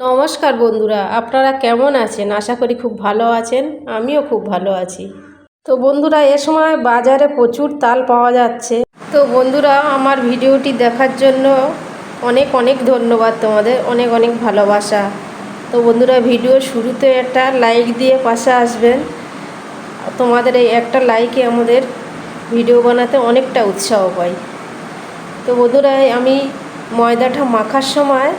নমস্কার বন্ধুরা, আপনারা কেমন আছেন? আশা করি খুব ভালো আছেন, আমিও খুব ভালো আছি। তো বন্ধুরা, এ সময় বাজারে প্রচুর তাল পাওয়া যাচ্ছে। তো বন্ধুরা, আমার ভিডিওটি দেখার জন্য অনেক অনেক ধন্যবাদ তোমাদের, অনেক অনেক ভালোবাসা। তো বন্ধুরা, ভিডিও শুরুতে একটা লাইক দিয়ে পাশে আসবেন। তোমাদের এই একটা লাইকে আমাদের ভিডিও বানাতে অনেকটা উৎসাহ পাই। তো বন্ধুরা, আমি ময়দাটা মাখার সময়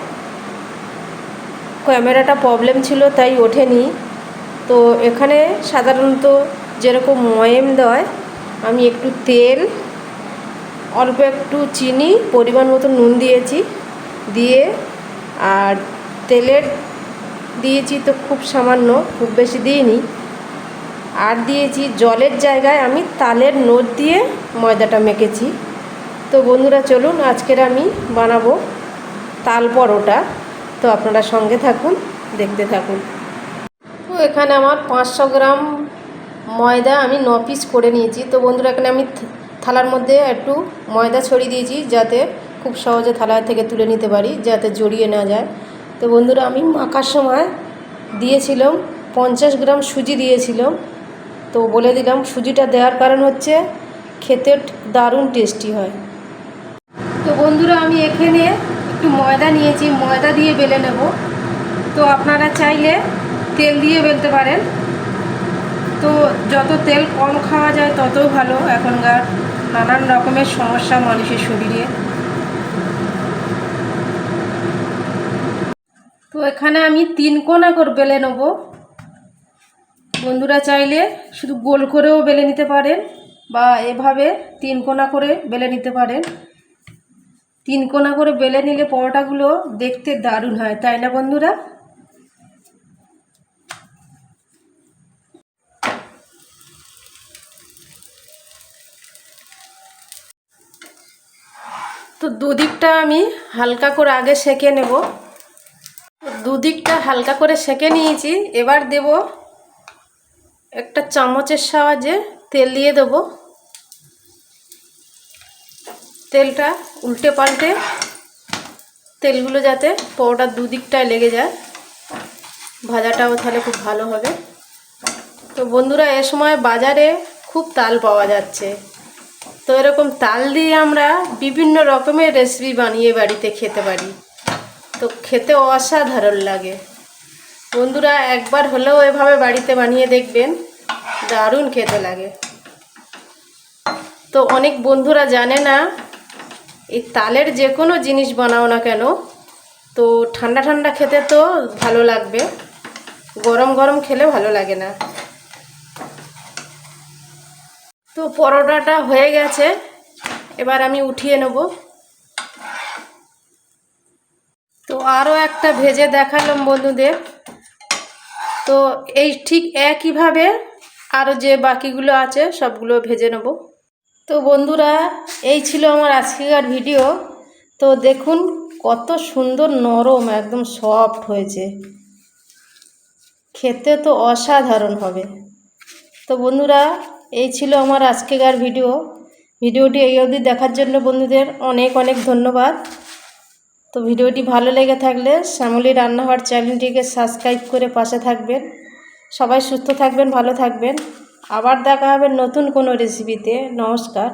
ক্যামেরাটা প্রবলেম ছিল, তাই ওঠেনি। তো এখানে সাধারণত যেরকম ময়েম দেয়, আমি একটু তেল, অল্প একটু চিনি, পরিমাণ মতো নুন দিয়েছি, দিয়ে আর তেলের দিয়েছি তো খুব সামান্য, খুব বেশি দিইনি। আর দিয়েছি জলের জায়গায় আমি তালের নোট দিয়ে ময়দাটা মেখেছি। তো বন্ধুরা, চলুন আজকের আমি বানাবো তাল পরোটা। তো আপনারা সঙ্গে থাকুন, দেখতে থাকুন। তো এখানে আমার পাঁচশো গ্রাম ময়দা আমি ন পিস করে নিয়েছি। তো বন্ধুরা, এখানে আমি থালার মধ্যে একটু ময়দা ছড়িয়ে দিয়েছি যাতে খুব সহজে থালা থেকে তুলে নিতে পারি, যাতে জড়িয়ে না যায়। তো বন্ধুরা, আমি মাখার সময় দিয়েছিলাম পঞ্চাশ গ্রাম সুজি দিয়েছিলাম। তো বলে দিলাম, সুজিটা দেওয়ার কারণ হচ্ছে খেতে দারুণ টেস্টি হয়। তো বন্ধুরা, আমি এখানে একটু ময়দা নিয়েছি, ময়দা দিয়ে বেলে নেব। তো আপনারা চাইলে তেল দিয়ে বেলতে পারেন। তো যত তেল কম খাওয়া যায় তত ভালো। এখনকার নানান রকমের সমস্যা মানুষের শরীরে। তো এখানে আমি তিন কোনা করে বেলে নেব। বন্ধুরা চাইলে শুধু গোল করেও বেলে নিতে পারেন বা এভাবে তিন কোনা করে বেলে নিতে পারেন। তিন কোনা করে বেলে নিলে পরোটাগুলো দেখতে দারুণ হয়, তাই না বন্ধুরা? তো দুদিকটা আমি হালকা করে আগে সেকে নেব। দুদিকটা হালকা করে সেকে নিয়েছি, এবার দেব একটা চামচের সাহায্যে তেল দিয়ে দেবো। তেলটা উল্টে পাল্টে তেলগুলো যাতে পরোটার দুদিকটায় লেগে যায়। ভাজাটাও তাহলে খুব ভালো হবে। তো বন্ধুরা, এ সময় বাজারে খুব তাল পাওয়া যাচ্ছে। তো এরকম তাল দিয়ে আমরা বিভিন্ন রকমের রেসিপি বানিয়ে বাড়িতে খেতে পারি। তো খেতে অসাধারণ লাগে। বন্ধুরা, একবার হলেও এভাবে বাড়িতে বানিয়ে দেখবেন, দারুণ খেতে লাগে। তো অনেক বন্ধুরা জানে না এই তালের যে কোনো জিনিস বানাও না কেন, তো ঠান্ডা ঠান্ডা খেতে তো ভালো লাগবে। গরম গরম খেলে ভালো লাগে না। তো পরোটাটা হয়ে গেছে, এবার আমি উঠিয়ে নেব। তো আরও একটা ভেজে দেখালাম বন্ধুদের। তো এই ঠিক একইভাবে আরও যে বাকিগুলো আছে সবগুলো ভেজে নেব। তো বন্ধুরা, এই ছিল আমার আজকের ভিডিও। তো দেখুন, কত সুন্দর নরম, একদম সফট হয়েছে। খেতে তো অসাধারণ হবে। তো বন্ধুরা, এই ছিল আমার আজকেকার ভিডিও। ভিডিওটি এই অবধি দেখার জন্য বন্ধুদের অনেক অনেক ধন্যবাদ। তো ভিডিওটি ভালো লেগে থাকলে শ্যামলী রান্নাঘর চ্যানেলটিকে সাবস্ক্রাইব করে পাশে থাকবেন। সবাই সুস্থ থাকবেন, ভালো থাকবেন। আবার দেখা হবে নতুন কোনো রেসিপিতে নমস্কার।